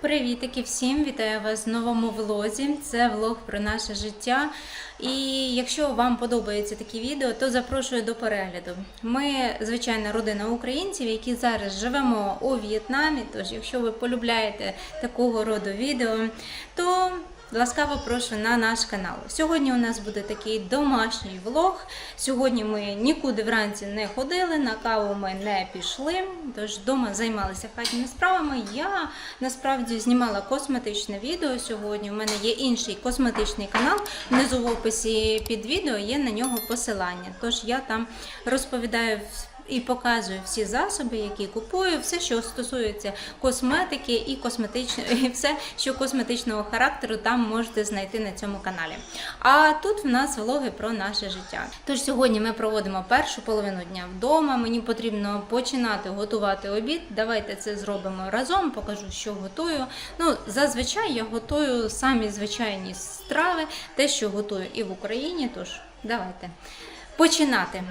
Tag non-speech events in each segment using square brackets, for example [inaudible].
Привітики всім! Вітаю вас в новому влозі. Це влог про наше життя. І якщо вам подобаються такі відео, то запрошую до перегляду. Ми звичайна родина українців, які зараз живемо у В'єтнамі. Тож, якщо ви полюбляєте такого роду відео, то ласкаво прошу на наш канал. Сьогодні у нас буде такий домашній влог. Сьогодні ми нікуди вранці не ходили, на каву ми не пішли. Тож вдома займалися хатніми справами. Я насправді знімала косметичне відео сьогодні. У мене є інший косметичний канал. Внизу в описі під відео є на нього посилання. Тож я там розповідаю і показую всі засоби, які купую, все, що стосується косметики і косметичного, [laughs] і все, що косметичного характеру, там можете знайти на цьому каналі. А тут в нас влоги про наше життя. Тож сьогодні ми проводимо першу половину дня вдома. Мені потрібно починати готувати обід. Давайте це зробимо разом. Покажу, що готую. Ну, зазвичай я готую самі звичайні страви, те, що готую і в Україні. Тож давайте починати.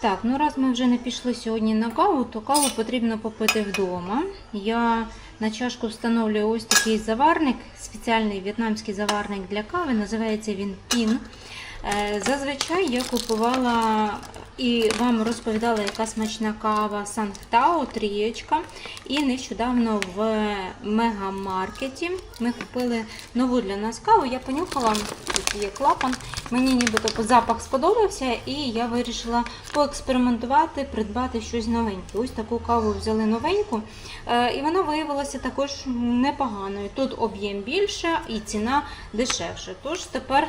Так, ну раз ми вже не пішли сьогодні на каву, то каву потрібно попити вдома. Я на чашку встановлюю ось такий заварник, спеціальний в'єтнамський заварник для кави, називається він пін. Е, Зазвичай я купувала і вам розповідала, яка смачна кава Сангтао, трієчка. І нещодавно в мегамаркеті ми купили нову для нас каву. Я понюхала, тут є клапан. Мені нібито запах сподобався, і я вирішила поекспериментувати, придбати щось новеньке. Ось таку каву взяли новеньку, е, і вона виявилася також непоганою. Тут об'єм більше і ціна дешевше. Тож тепер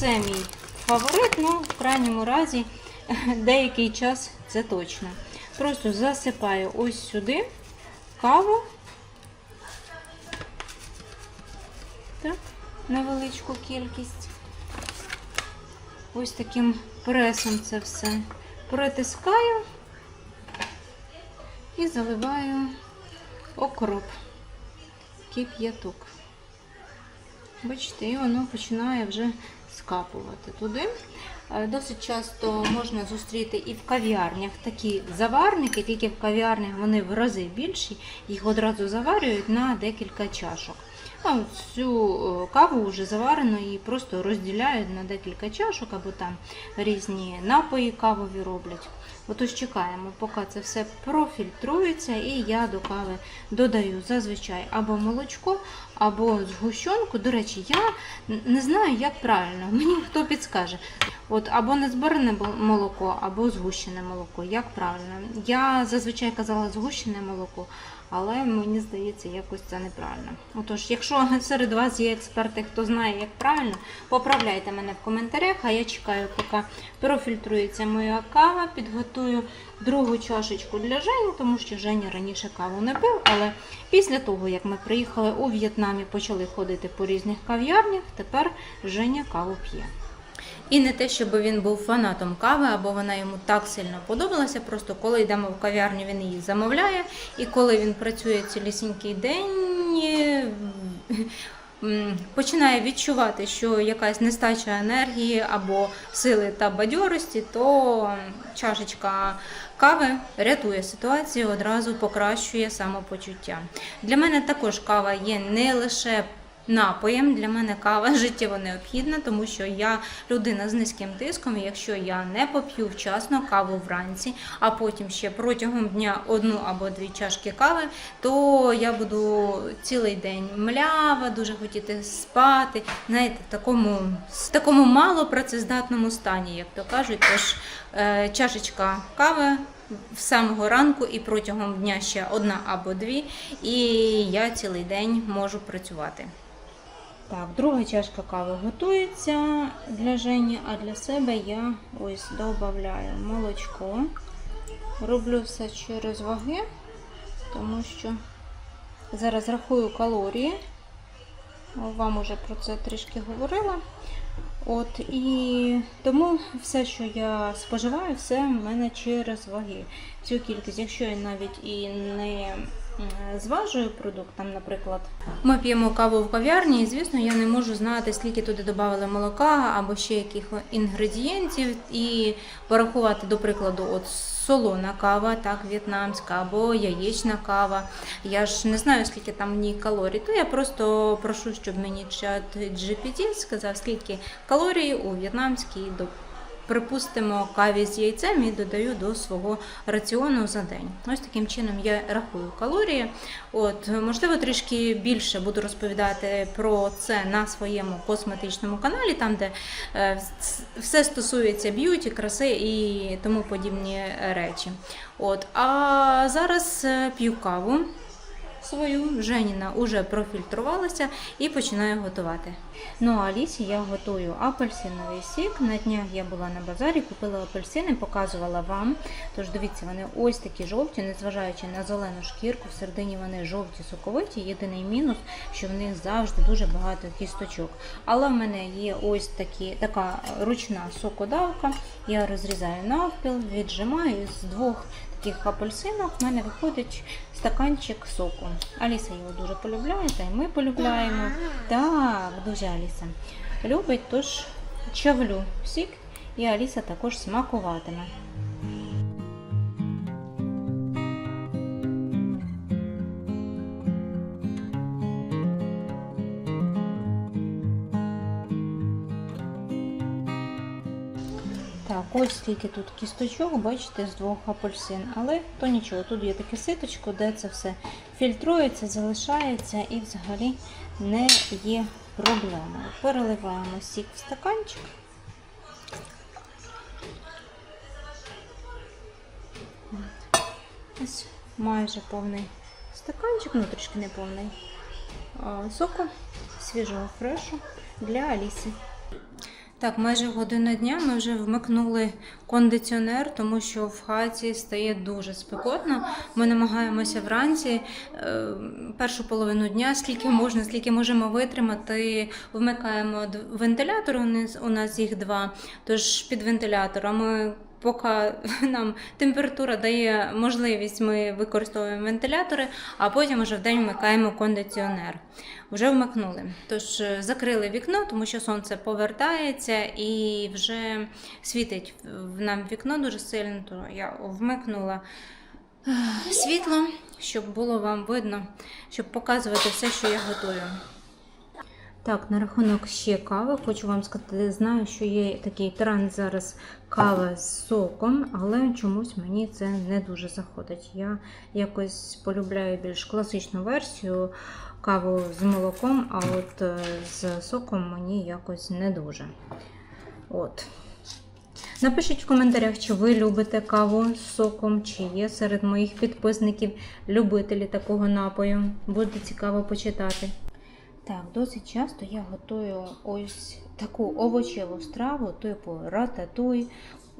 це мій фаворит, ну в крайньому разі [laughs] деякий час це точно. Просто засипаю ось сюди каву. Так, невеличку кількість. Ось таким пресом це все притискаю і заливаю окроп, кип'яток. Бачите, і воно починає вже скапувати туди. Е, Досить часто можна зустріти і в кав'ярнях такі заварники, тільки в кав'ярнях вони в рази більші, їх одразу заварюють на декілька чашок. А цю е, каву вже заварено і просто розділяють на декілька чашок, або там різні напої кавові роблять. Отож чекаємо, поки це все профільтрується, і я до кави додаю зазвичай або молочко, або згущенку. До речі, я не знаю, як правильно. [laughs] Мені хто підскаже. От або незборене бо- молоко, або згущене молоко. Як правильно? Я зазвичай казала згущене молоко, але мені здається, якось це неправильно. Отож, якщо серед вас є експерти, хто знає, як правильно, поправляйте мене в коментарях, а я чекаю, поки профільтрується моя кава, підготую другу чашечку для Жені, тому що Женя раніше каву не пив, але після того, як ми приїхали у В'єтнамі, почали ходити по різних кав'ярнях, тепер Женя каву п'є. І не те, щоб він був фанатом кави, або вона йому так сильно подобалася. Просто коли йдемо в кав'ярню, він її замовляє. І коли він працює цілісінький день, е, починає відчувати, що якась нестача енергії або сили та бадьорості, то чашечка кави рятує ситуацію, одразу покращує самопочуття. Для мене також кава є не лише напоєм. Для мене кава [laughs] життєво необхідна, тому що я людина з низьким тиском. і Якщо я не поп'ю вчасно каву вранці, а потім ще протягом дня одну або дві чашки кави, то я буду цілий день млява, дуже хотіти спати. Знаєте, в такому, в такому мало працездатному стані, як то кажуть. Тож е, чашечка кави. В самого ранку і протягом дня ще одна або дві, і я цілий день можу працювати. Так, друга чашка кави готується для Жені, а для себе я ось додаю молочко. Роблю все через ваги, тому що зараз рахую калорії. Вам уже про це трішки говорила. От і тому все, що я споживаю, все в мене через ваги. Цю кількість, якщо я навіть і не зважую продукт, там, наприклад, ми п'ємо каву в кав'ярні, і звісно, я не можу знати, скільки туди додали молока або ще яких інгредієнтів, і порахувати, до прикладу, от солона кава, так, в'єтнамська, або яєчна кава. Я ж не знаю, скільки там в ній калорій, то я просто прошу, щоб мені чат GPT сказав, скільки калорій у в'єтнамській до Припустимо, каві з яйцем і додаю до свого раціону за день. Ось таким чином я рахую калорії. От, можливо, трішки більше буду розповідати про це на своєму косметичному каналі, там, де е, все стосується б'юті, краси і тому подібні речі. От, а зараз е, п'ю каву свою. Женіна вже профільтрувалася і починаю готувати. Ну а Алісі я готую апельсиновий сік. На днях я була на базарі, купила апельсини, показувала вам. Тож дивіться, вони ось такі жовті, незважаючи на зелену шкірку, в середині вони жовті соковиті. Єдиний мінус, що в них завжди дуже багато кісточок. Але в мене є ось такі, така ручна сокодавка. Я розрізаю навпіл, віджимаю з двох таких апельсинок в мене виходить стаканчик соку. Аліса його дуже полюбляє, та й ми полюбляємо. Так, дуже Аліса любить, тож чавлю сік, і Аліса також смакуватиме. Ось скільки тут кісточок, бачите, з двох апельсин. Але то нічого, тут є таке ситочко, де це все фільтрується, залишається і взагалі не є проблемою. Переливаємо сік в стаканчик. Ось майже повний стаканчик, ну трішки не повний соку свіжого фрешу для Аліси. Так, майже година дня ми вже вмикнули кондиціонер, тому що в хаті стає дуже спекотно. Ми намагаємося вранці е, першу половину дня, скільки можна, скільки можемо витримати. Вмикаємо вентилятор. У нас їх два. Тож під вентиляторами. Поки [laughs] нам температура дає можливість, ми використовуємо вентилятори, а потім вже в день вмикаємо кондиціонер. Вже вмикнули. Тож е, закрили вікно, тому що сонце повертається і вже світить нам вікно дуже сильно. То я вмикнула е, світло, щоб було вам видно, щоб показувати все, що я готую. Так, на рахунок ще кави, хочу вам сказати, знаю, що є такий тренд зараз кава з соком, але чомусь мені це не дуже заходить. Я якось полюбляю більш класичну версію каву з молоком, а от е, з соком мені якось не дуже. От. Напишіть в коментарях, чи ви любите каву з соком, чи є серед моїх підписників любителі такого напою. Буде цікаво почитати. Так, досить часто я готую ось таку овочеву страву, типу рататуй.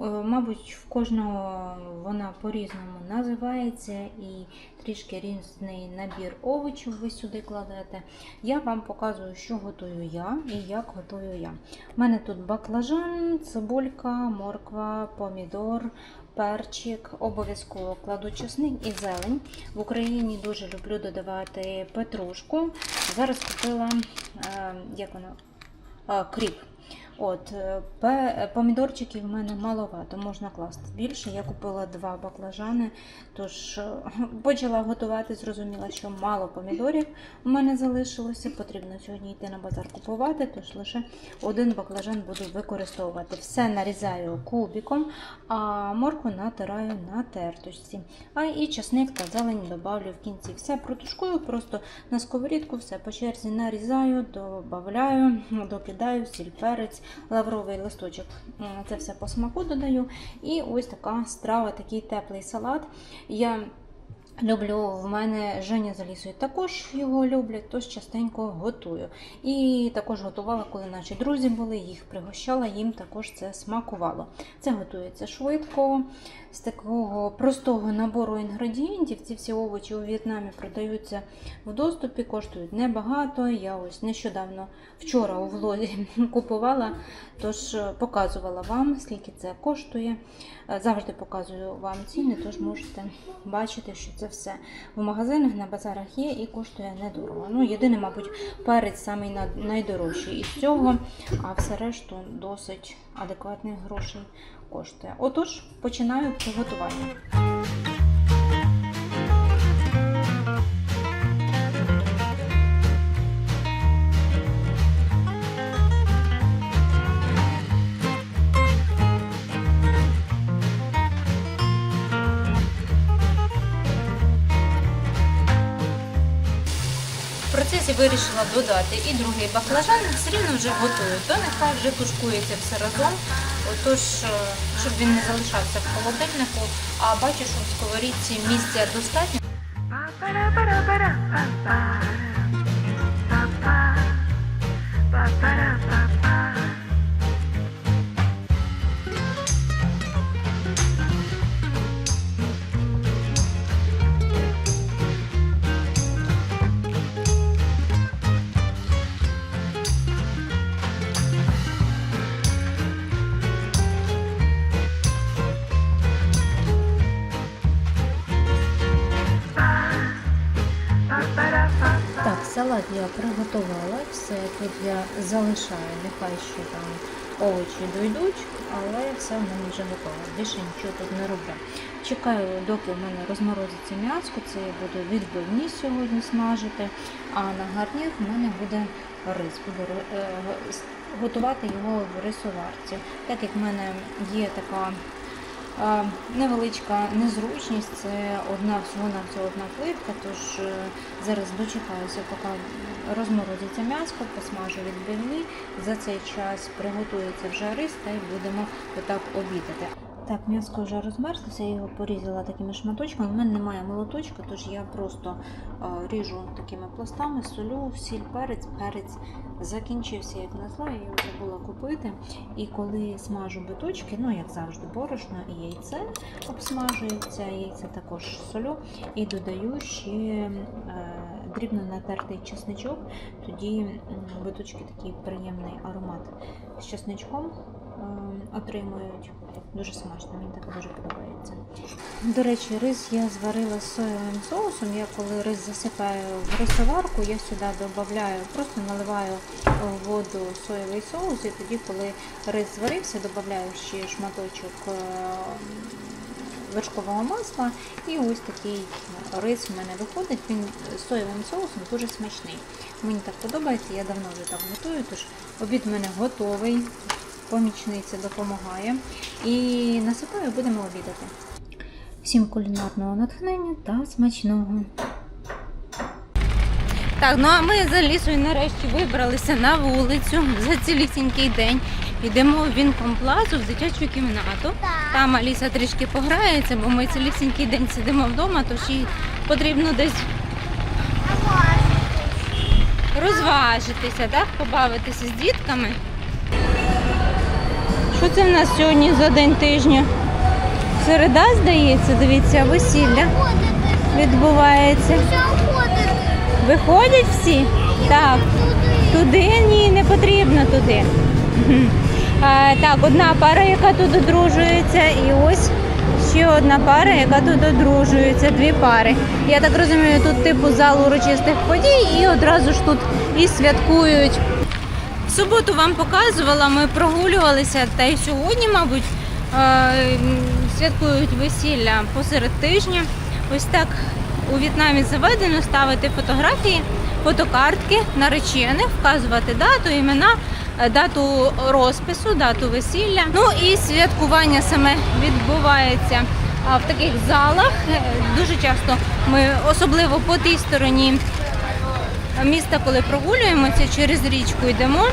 Е, Мабуть, в кожного вона по-різному називається і трішки різний набір овочів ви сюди кладете. Я вам показую, що готую я і як готую я. У мене тут баклажан, цибулька, морква, помідор, перчик. Обов'язково кладу чесник і зелень. В Україні дуже люблю додавати петрушку. Зараз купила е, як воно, кріп. От, е, помідорчиків в мене маловато, можна класти більше. Я купила два баклажани, тож е, [laughs] почала готувати, зрозуміла, що мало помідорів у мене залишилося. Потрібно сьогодні йти на базар купувати, тож лише один баклажан буду використовувати. Все нарізаю кубиком, а моркву натираю на терточці. А і часник та зелень додавлю в кінці. Все протушкую, просто на сковорідку все по черзі нарізаю, додаю, [laughs] докидаю сіль, перець, лавровий листочок. Це все по смаку додаю. І ось така страва, такий теплий салат. Я Люблю, в мене Женя з Алісою також його люблять, тож частенько готую. І також готувала, коли наші друзі були, їх пригощала, їм також це смакувало. Це готується швидко, з такого простого набору інгредієнтів. Ці всі овочі у В'єтнамі продаються в доступі, коштують небагато. Я ось нещодавно вчора у влозі [laughs] купувала, тож е, показувала вам, скільки це коштує. Е, Завжди показую вам ціни, тож можете бачити, що це все в магазинах, на базарах є і коштує недорого. Ну, єдине, мабуть, перець самий найдорожчий із цього, а все решту досить адекватних грошей коштує. Отож, починаю приготування. Процесі вирішила додати і другий баклажан, все рівно вже готую. То нехай вже тушкується все разом, отож, е, щоб він не залишався в холодильнику, а бачу, що в сковорідці місця достатньо. Так, салат я приготувала, все тут я залишаю, нехай ще там овочі дойдуть, але все в мене вже готово. Більше нічого тут не роблю. Чекаю, доки в мене розморозиться м'яско, це я буду відбивні сьогодні смажити, а на гарнір в мене буде рис. Буду е, с- готувати його в рисоварці. Так як в мене є така Невеличка незручність, це одна всього на всього одна плитка, тож е, зараз дочекаюся, поки розморозиться м'ясо, посмажу відбивні. За цей час приготується вже рис та й будемо отак обідати. Так, м'ясо вже розмерзлося, я його порізала такими шматочками. У мене немає молоточка, тож я просто е, ріжу такими пластами, солю, сіль, перець, перець закінчився, як назло, я його забула купити. І коли смажу биточки, ну як завжди, борошно і яйце обсмажується, яйце також солю. І додаю ще е, дрібно натертий чесничок, тоді биточки такий приємний аромат з чесничком отримують. Дуже смачно, мені так дуже подобається. До речі, рис я зварила з соєвим соусом. Я коли рис засипаю в рисоварку, я сюди додаю, просто наливаю в воду соєвий соус, і тоді, коли рис зварився, додаю ще шматочок е, вершкового масла. І ось такий рис в мене виходить. Він з соєвим соусом дуже смачний. Мені так подобається, я давно вже так готую, тож обід в мене готовий. Помічниця допомагає. І насипаю, будемо обідати. Всім кулінарного натхнення та смачного. Так, ну а ми за лісою нарешті вибралися на вулицю за цілісінький день. Йдемо в Вінкомплазу в дитячу кімнату. Там Аліса трішки пограється, бо ми цілісінький день сидимо вдома, тож їй потрібно десь розважитися, так? побавитися з дітками. Що це в нас сьогодні за день тижня? Середа, здається, дивіться, весілля відбувається. Виходять всі? Так. Туди ні, не потрібно туди. Так, одна пара, яка тут одружується, і ось ще одна пара, яка тут одружується, дві пари. Я так розумію, тут типу зал урочистих подій і одразу ж тут і святкують. Суботу вам показувала, ми прогулювалися, та й сьогодні, мабуть, е, святкують весілля посеред тижня. Ось так у В'єтнамі заведено ставити фотографії, фотокартки наречених, вказувати дату, імена, е, дату розпису, дату весілля. Ну і святкування саме відбувається в таких залах. Е, Дуже часто ми, особливо по тій стороні міста, коли прогулюємося через річку йдемо,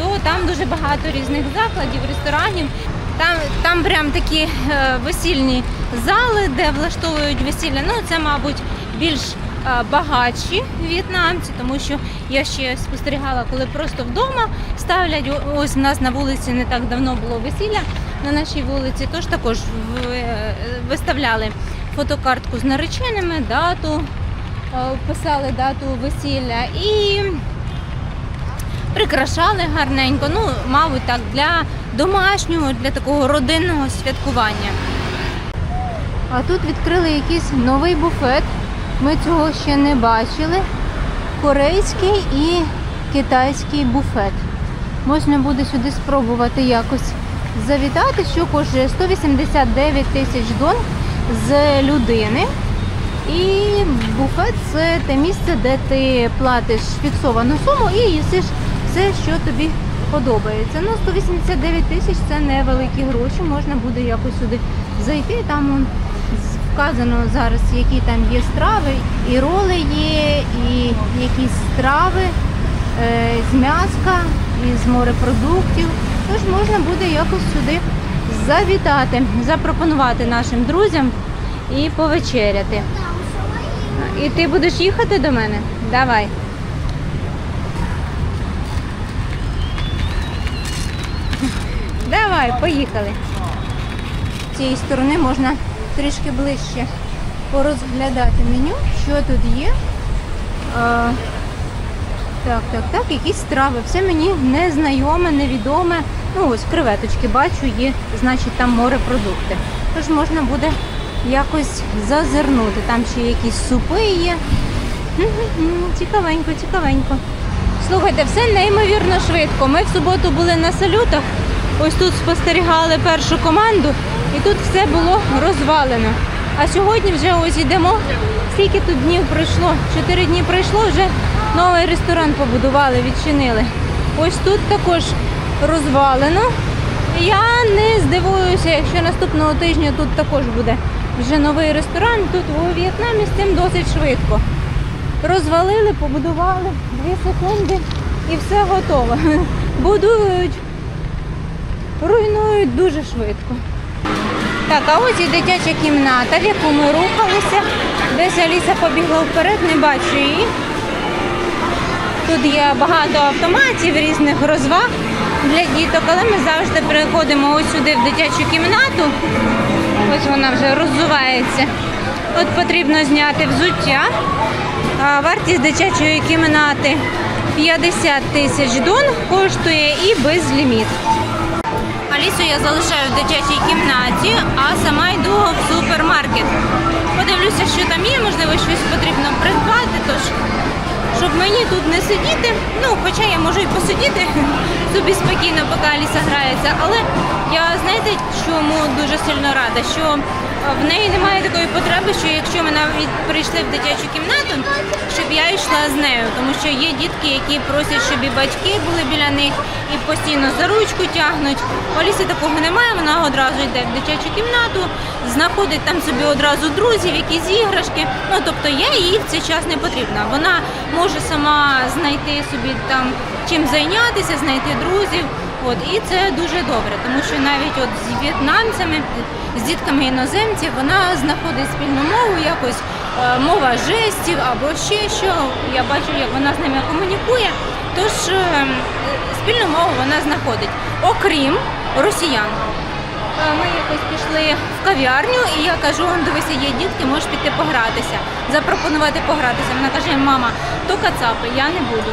то там дуже багато різних закладів, ресторанів. Там, там прям такі е, весільні зали, де влаштовують весілля. Ну, це, мабуть, більш е, багатші в'єтнамці, тому що я ще спостерігала, коли просто вдома ставлять. Ось в нас на вулиці не так давно було весілля на нашій вулиці, тож також е, виставляли фотокартку з нареченими, дату, писали дату весілля і прикрашали гарненько. Ну, мабуть, так, для домашнього, для такого родинного святкування. А тут відкрили якийсь новий буфет. Ми цього ще не бачили. Корейський і китайський буфет. Можна буде сюди спробувати якось завітати, що коштує 189 тисяч дон з людини. І буфет це те місце, де ти платиш фіксовану суму і їсиш все, що тобі подобається. Ну, 189 тисяч це невеликі гроші, можна буде якось сюди зайти. Там вказано зараз, які там є страви, і роли є, і якісь страви е, з м'яска, і з морепродуктів. Тож можна буде якось сюди завітати, запропонувати нашим друзям і повечеряти. І ти будеш їхати до мене? Давай. Давай, поїхали. З цієї сторони можна трішки ближче порозглядати меню, що тут є. А, так, так, так, якісь страви. Все мені незнайоме, невідоме. Ну, ось креветочки бачу, є, значить, там морепродукти. Тож можна буде якось зазирнути. Там ще якісь супи є. Цікавенько, цікавенько. Слухайте, все неймовірно швидко. Ми в суботу були на салютах. Ось тут спостерігали першу команду, і тут все було розвалено. А сьогодні вже ось йдемо. Скільки тут днів пройшло? Чотири дні пройшло, вже новий ресторан побудували, відчинили. Ось тут також розвалено. Я не здивуюся, якщо наступного тижня тут також буде вже новий ресторан. Тут у В'єтнамі з цим досить швидко. Розвалили, побудували дві секунди і все готово. [laughs] Будують, руйнують дуже швидко. Так, а ось і дитяча кімната, в яку ми рухалися. Десь Аліса побігла вперед, не бачу її. Тут є багато автоматів, різних розваг для діток, але ми завжди приходимо ось сюди в дитячу кімнату. Ось вона вже роззувається. От потрібно зняти взуття. Вартість дитячої кімнати 50 тисяч дон коштує і безліміт. Алісу я залишаю в дитячій кімнаті, а сама йду в супермаркет. Подивлюся, що там є, можливо, щось потрібно придбати, тож щоб мені тут не сидіти. Ну, хоча я можу і посидіти [laughs] собі спокійно, поки Аліса грається. Але я знаєте, чому дуже сильно рада, що в неї немає такої потреби, що якщо ми навіть прийшли в дитячу кімнату, щоб я йшла з нею, тому що є дітки, які просять, щоб і батьки були біля них і постійно за ручку тягнуть. У Аліси такого немає, вона одразу йде в дитячу кімнату, знаходить там собі одразу друзів, якісь іграшки. Ну тобто я їй в цей час не потрібна. Вона може сама знайти собі там чим зайнятися, знайти друзів. От і це дуже добре, тому що навіть от з в'єтнамцями, з дітками іноземців, вона знаходить спільну мову, якось е, мова жестів або ще що. Я бачу, як вона з ними комунікує. Тож е, спільну мову вона знаходить, окрім росіян. Е, Ми якось пішли в кав'ярню, і я кажу, дивися, є дітки, можеш піти погратися, запропонувати погратися. Вона каже, мама, то кацапи, я не буду.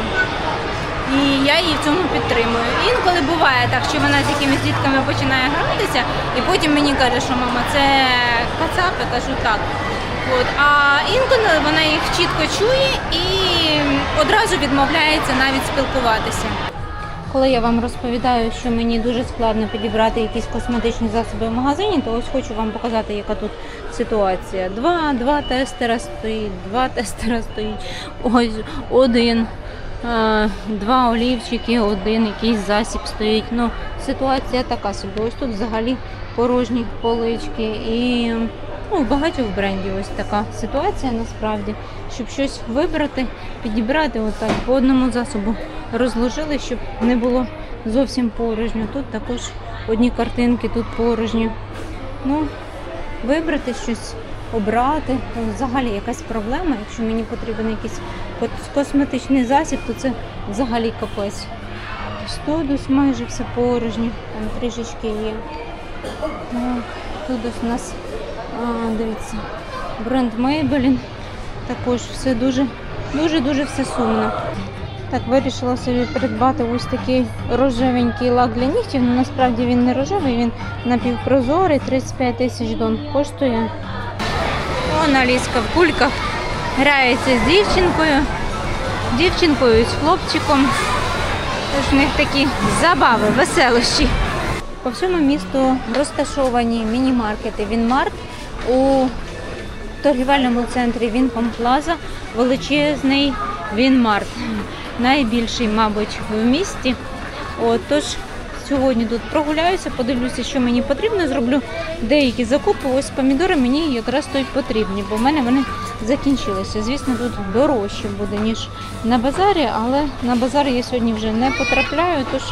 І я її в цьому підтримую. Інколи буває так, що вона з якимись дітками починає гратися, і потім мені каже, що мама, це кацапи, кажу так. От. А інколи вона їх чітко чує і одразу відмовляється навіть спілкуватися. Коли я вам розповідаю, що мені дуже складно підібрати якісь косметичні засоби в магазині, то ось хочу вам показати, яка тут ситуація. Два, два тестера стоїть, два [laughs] тестера стоїть. Ось один, два олівчики, один якийсь засіб стоїть. Ну, ситуація така собі. Ось тут взагалі порожні полички і ну, багатьох брендів ось така ситуація насправді, щоб щось вибрати, підібрати отак по одному засобу розложили, щоб не було зовсім порожньо. Тут також одні картинки, тут порожні. Ну, вибрати щось, обрати. Взагалі якась проблема. Якщо мені потрібен якийсь косметичний засіб, то це взагалі капець. Ось майже все порожнє, там трішечки є. Так, Тут у нас, а, дивіться, бренд Maybelline. Також все дуже, дуже, дуже все сумно. Так, вирішила собі придбати ось такий рожевенький лак для нігтів. Ну насправді він не рожевий, він напівпрозорий, 35 тисяч дон коштує. О, налізка в кульках. грається з дівчинкою, дівчинкою з хлопчиком. Тож в них такі забави, веселощі. По всьому місту розташовані міні-маркети Вінмарт у торгівельному центрі Вінком Плаза величезний Вінмарт. Найбільший, мабуть, в місті. От, тож сьогодні тут прогуляюся, подивлюся, що мені потрібно. Зроблю деякі закупи. Ось помідори мені якраз тут потрібні, бо в мене вони закінчилися. Звісно, тут дорожче буде, ніж на базарі, але на базар я сьогодні вже не потрапляю, тож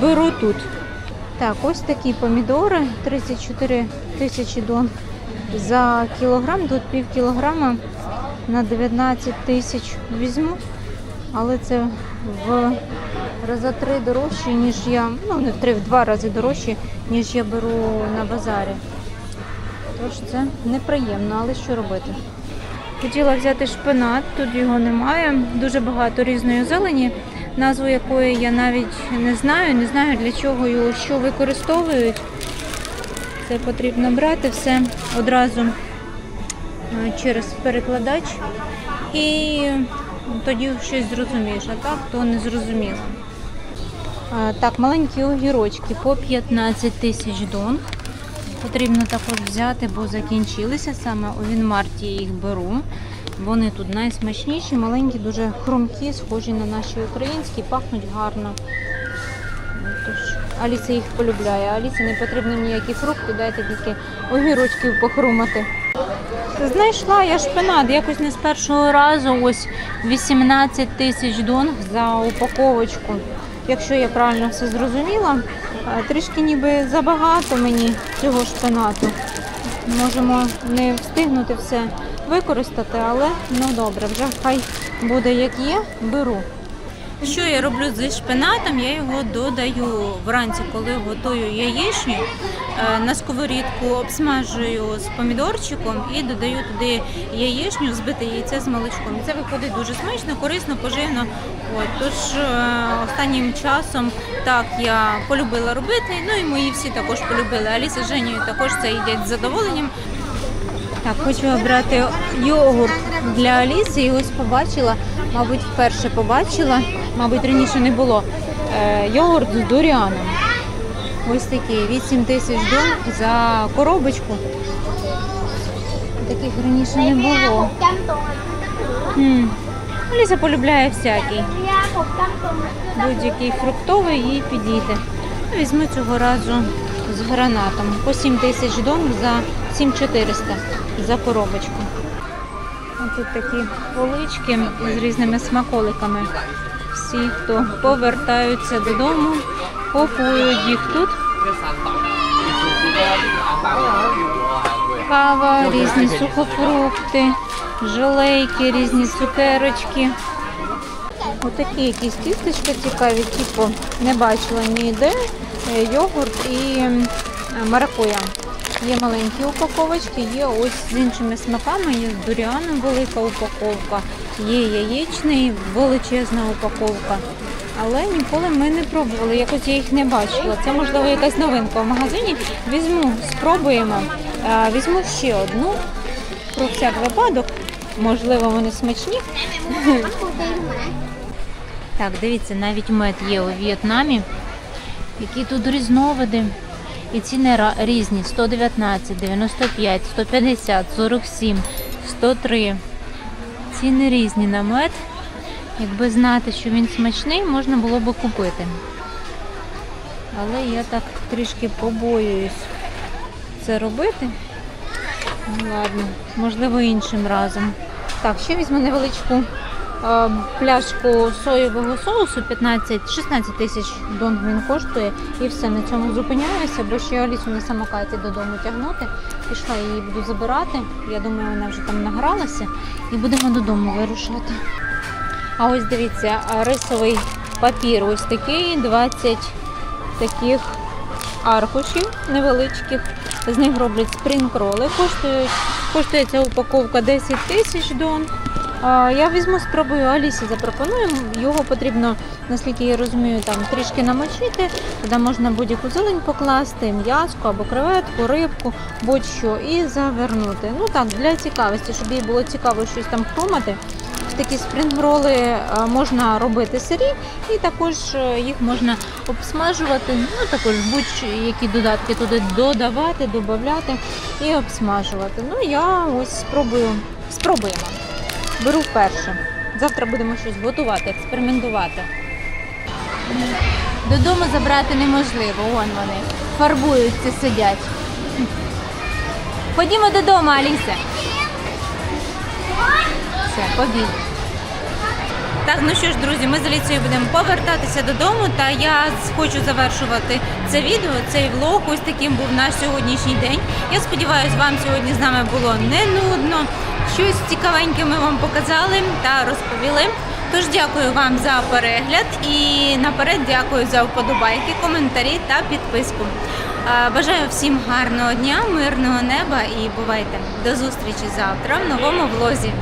беру тут. Так, ось такі помідори 34 тисячі дон за кілограм. Тут пів кілограма на 19 тисяч візьму. Але це в рази три дорожче, ніж я, ну не в три, в два рази дорожче, ніж я беру на базарі. Тож це неприємно, але що робити? Хотіла взяти шпинат, тут його немає. Дуже багато різної зелені, назву якої я навіть не знаю, не знаю для чого його що використовують. Це потрібно брати все одразу е, через перекладач і тоді щось зрозумієш, а так то не зрозуміло. Так, маленькі огірочки по 15 тисяч дон. Потрібно також взяти, бо закінчилися. Саме у Вінмарті я їх беру. Вони тут найсмачніші, маленькі, дуже хрумкі, схожі на наші українські, пахнуть гарно. Тож, Аліса їх полюбляє. Алісі не потрібно ніякі фрукти, дайте тільки огірочків похрумати. Знайшла я шпинат якось не з першого разу. Ось 18 тисяч дон за упаковочку. Якщо я правильно все зрозуміла, Е, трішки ніби забагато мені цього шпинату. Можемо не встигнути все використати, але ну добре, вже хай буде як є, беру. Що я роблю зі шпинатом? Я його додаю вранці, коли готую яєчню. Е, На сковорідку обсмажую з помідорчиком і додаю туди яєчню, збите яйце з молочком. Це виходить дуже смачно, корисно, поживно. От, тож е, останнім часом так я полюбила робити. Ну і мої всі також полюбили. Аліса з Женєю також це їдять з задоволенням. Так, хочу обрати йогурт для Аліси і ось побачила, мабуть, вперше побачила, мабуть, раніше не було. Е, йогурт з дуріаном. Ось такий 8 тисяч дон за коробочку. Таких раніше не було. М. Аліса полюбляє всякий. Будь-який фруктовий їй підійде. Візьму цього разу з гранатом. По 7 тисяч дон за 7400 за коробочку. Ось тут такі полички з різними смаколиками. Всі, хто повертаються додому, купують їх тут. Кава, різні сухофрукти, желейки, різні цукерочки. Отакі якісь тістечка цікаві, типу не бачила ніде. Е, Йогурт і маракуя. Є маленькі упаковочки, є ось з іншими смаками, є з дуріаном велика упаковка, є яєчний, величезна упаковка. Але ніколи ми не пробували, якось я їх не бачила. Це можливо якась новинка в магазині. Візьму, спробуємо. Е, Візьму ще одну про всяк випадок. Можливо, вони смачні. Так, дивіться, навіть мед є у В'єтнамі. Які тут різновиди. І ціни різні: 119, 95, 150, 47, 103. Ціни різні на мед. Якби знати, що він смачний, можна було би купити. Але я так трішки побоююсь це робити. Ну, Ладно, можливо, іншим разом. Так, ще візьму невеличку пляшку соєвого соусу 15-16 тисяч дон він коштує. І все, на цьому зупиняюся, бо ще Алісу на самокаті додому тягнути. Пішла її буду забирати. Я думаю, вона вже там награлася і будемо додому вирушати. А ось дивіться, рисовий папір ось такий, 20 таких аркушів невеличких. З них роблять спрінг-роли. Коштують, коштує ця упаковка 10 тисяч дон. Я візьму, спробую Алісі запропоную. Його потрібно, наскільки я розумію, там трішки намочити. Туди можна будь-яку зелень покласти, м'язку або креветку, рибку, будь-що, і завернути. Ну так, для цікавості, щоб їй було цікаво щось там хрумати. Такі спрінгроли е, можна робити сирі, і також е, їх можна обсмажувати. Ну також будь-які додатки туди додавати, додавати і обсмажувати. Ну я ось спробую, спробуємо. Беру вперше. Завтра будемо щось готувати, експериментувати. Додому забрати неможливо, вон вони. Фарбуються, сидять. Ходімо додому, Аліса. Все, побіг. Так, ну що ж, друзі, ми з Аліцією будемо повертатися додому. Та я хочу завершувати це відео, цей влог. Ось таким був наш сьогоднішній день. Я сподіваюся, вам сьогодні з нами було не нудно. Щось цікавеньке ми вам показали та розповіли. Тож дякую вам за перегляд і наперед дякую за вподобайки, коментарі та підписку. Е, Бажаю всім гарного дня, мирного неба і бувайте до зустрічі завтра в новому влозі.